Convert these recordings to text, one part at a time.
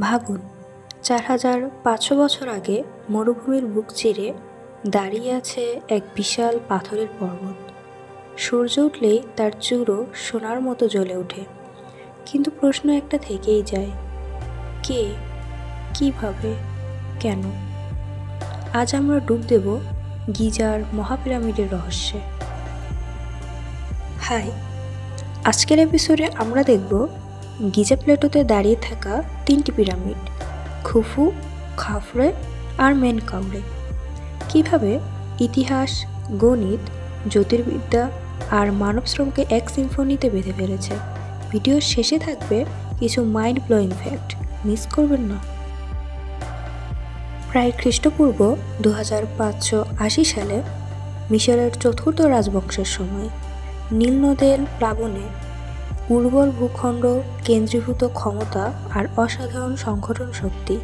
ভাবুন চার হাজার পাঁচশো বছর আগে মরুভূমির বুক চিরে দাঁড়িয়ে আছে এক বিশাল পাথরের পর্বত। সূর্য উঠলেই তার চূড়ো সোনার মতো জ্বলে ওঠে। কিন্তু প্রশ্ন একটা থেকেই যায়, কে, কীভাবে, কেন? আজ আমরা ডুব দেব গিজার মহাপিরামিডের রহস্যে। হাই, আজকের এপিসোডে আমরা দেখব গিজা প্লেটোতে দাঁড়িয়ে থাকা তিনটি পিরামিড, খুফু, খাফরে আর মেন কাউরে কীভাবে ইতিহাস, গণিত, জ্যোতির্বিদ্যা আর মানব শ্রমকে এক সিম্ফনিতে বেঁধে ফেলেছে? ভিডিওর শেষে থাকবে কিছু মাইন্ড ব্লোয়িং ফ্যাক্ট মিস করবেন না। প্রায় খ্রিস্টপূর্ব দু হাজার পাঁচশো আশি সালে মিশরের চতুর্থ রাজবংশের সময় নীল নদের প্লাবনে উর্বর ভূখণ্ড, কেন্দ্রীভূত ক্ষমতা আর অসাধারণ সংগঠন শক্তি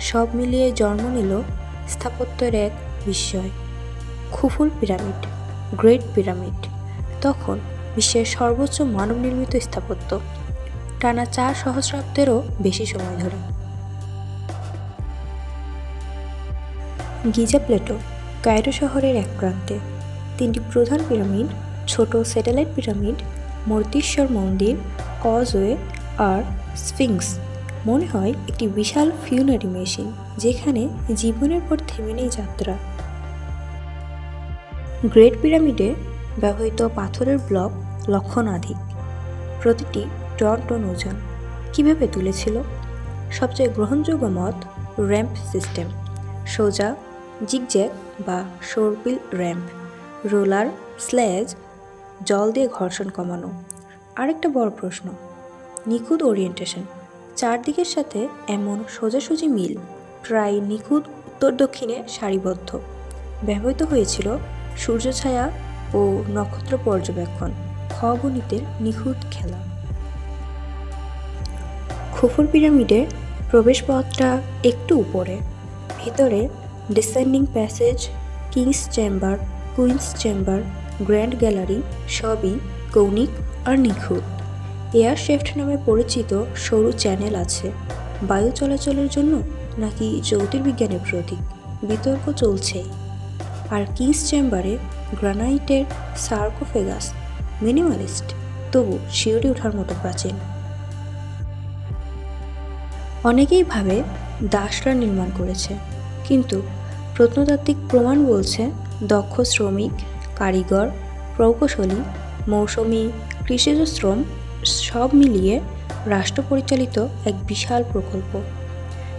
সব মিলিয়ে জন্ম নিল স্থাপত্যের এক বিস্ময়। খুফুল পিরামিড, গ্রেট পিরামিড, তখন বিশ্বের সর্বোচ্চ মানব নির্মিত স্থাপত্য। টানা চার সহস্রাব্দেরও বেশি সময় ধরে। গিজা প্লেটো, কায়রো শহরের এক প্রান্তে। তিনটি প্রধান পিরামিড, ছোট স্যাটেলাইট পিরামিড মূর্তিশ্বর মন্দির, কজওয়ে আর স্ফিংস। মনে হয় একটি বিশাল ফিউনারি মেশিন যেখানে জীবনের পর থেমে নেই যাত্রা। গ্রেট পিরামিডে ব্যবহৃত পাথরের ব্লক লক্ষণাধিক। প্রতিটি টন টন ওজন কীভাবে তুলেছিল? সবচেয়ে গ্রহণযোগ্য মত র্যাম্প সিস্টেম সোজা জিগজ্যাগ বা সর্পিল র্যাম্প রোলার স্ল্যাজ জল দিয়ে ঘর্ষণ কমানো। আরেকটা বড় প্রশ্ন, নিখুঁত ওরিয়েন্টেশন চারদিকের সাথে এমন সোজাসুজি মিল, প্রায় নিখুঁত উত্তর দক্ষিণে সারিবদ্ধ। ব্যবহৃত হয়েছিল সূর্যছায়া ও নক্ষত্র পর্যবেক্ষণ, খগণিতের নিখুঁত খেলা। খুফুর পিরামিডের প্রবেশপথটা একটু উপরে, ভিতরে descending passage king's chamber queen's chamber grand gallery, সবই কৌণিক আর নিখুঁত। এয়ার শেফট নামে পরিচিত সরু চ্যানেল আছে। বায়ু চলাচলের জন্য নাকি জ্যোতির্বিজ্ঞানের প্রতীক? বিতর্ক চলছেই। আর কিংস চেম্বারে গ্রানাইটের সার্কোফেগাস, মিনিমালিস্ট, তবু শিওরে ওঠার মতো প্রাচীন। অনেকেই ভাবে দাসরা নির্মাণ করেছে, কিন্তু প্রত্নতাত্ত্বিক প্রমাণ বলছে দক্ষ শ্রমিক কারিগর, প্রকৌশলী, মৌসুমি কৃষিজ শ্রম সব মিলিয়ে রাষ্ট্র পরিচালিত এক বিশাল প্রকল্প।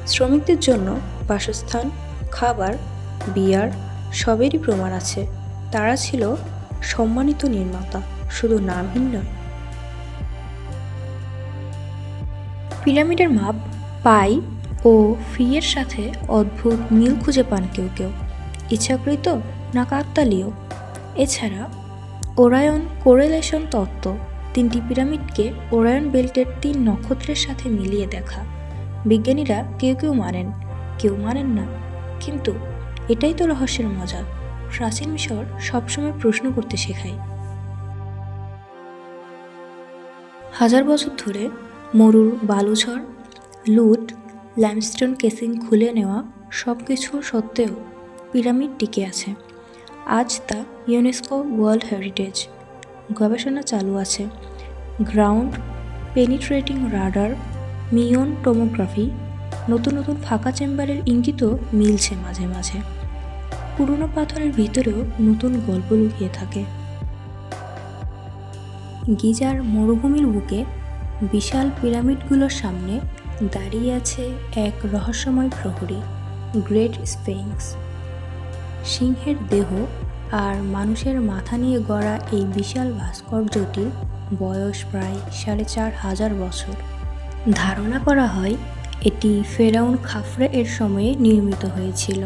শ্রমিকদের জন্য বাসস্থান, খাবার, বিয়ার সবেরই প্রমাণ আছে। তারা ছিল সম্মানিত নির্মাতা, শুধু নামহীন নয়। পিরামিডের মাপ, পাই ও ফিয়ের সাথে অদ্ভুত মিল খুঁজে পান কেউ কেউ। ইচ্ছাকৃত না কাকতালীয়। এছাড়া ওরায়ন কোরেলেশন তত্ত্ব তিনটি পিরামিডকে ওরায়ন বেল্টের তিন নক্ষত্রের সাথে মিলিয়ে দেখা। বিজ্ঞানীরা কেউ কেউ মানেন কেউ মানেন না। কিন্তু এটাই তো রহস্যের মজা, প্রাচীন মিশর সবসময় প্রশ্ন করতে শেখায়। হাজার বছর ধরে মরুর বালুঝড় লুট ল্যামস্টোন কেসিং খুলে নেওয়া সব কিছু সত্ত্বেও পিরামিড টিকে আছে। আজ তা ইউনেস্কো ওয়ার্ল্ড হেরিটেজ গবেষণা চালু আছে। Ground penetrating radar muon tomography নতুন নতুন ফাঁকা চেম্বারের ইঙ্গিতও মিলছে মাঝে মাঝে। পুরনো পাথরের ভিতরেও নতুন গল্প লুকিয়ে থাকে। গিজার মরুভূমির বুকে বিশাল পিরামিডগুলোর সামনে দাঁড়িয়ে আছে এক রহস্যময় প্রহরী, গ্রেট স্পেংস সিংহের দেহ আর মানুষের মাথা নিয়ে গড়া এই বিশাল ভাস্কর্যটির বয়স প্রায় সাড়ে চার হাজার বছর। ধারণা করা হয় এটি ফেরাউন খাফরে এর সময়ে নির্মিত হয়েছিল।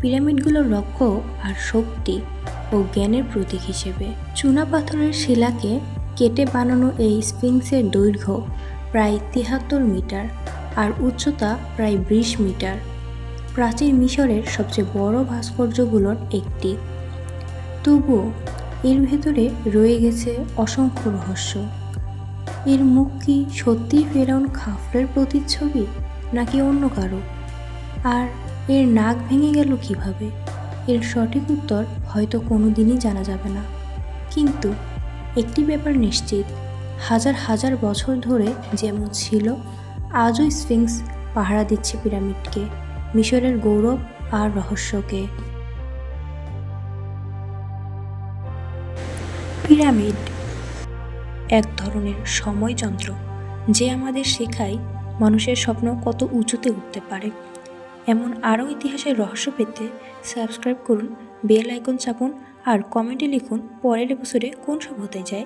পিরামিডগুলোর রক্ষক আর শক্তি ও জ্ঞানের প্রতীক হিসেবে চুনা পাথরের শিলাকে কেটে বানানো এই স্পিংসের দৈর্ঘ্য প্রায় তিহাত্তর মিটার আর উচ্চতা প্রায় বিশ মিটার। প্রাচীন মিশরের সবচেয়ে বড় ভাস্কর্যগুলোর একটি। তবুও এর ভেতরে রয়ে গেছে অসংখ্য রহস্য। এর মুখ কি সত্যিই ফেরাউন খাফরের প্রতিচ্ছবি, নাকি অন্য কারও? আর এর নাক ভেঙে গেল কীভাবে? এর সঠিক উত্তর হয়তো কোনো দিনই জানা যাবে না। কিন্তু একটি ব্যাপার নিশ্চিত, হাজার হাজার বছর ধরে যেমন ছিল, আজও স্ফিংস পাহারা দিচ্ছে পিরামিডকে। মিশরের গৌরব আর রহস্যকে। পিরামিড এক ধরনের সময়যন্ত্র যে আমাদের শেখায় মানুষের স্বপ্ন কত উঁচুতে উঠতে পারে। এমন আরও ইতিহাসের রহস্য পেতে সাবস্ক্রাইব করুন, বেল আইকন চাপুন আর কমেন্টে লিখুন পরের এপিসোডে কোন হতে যায়।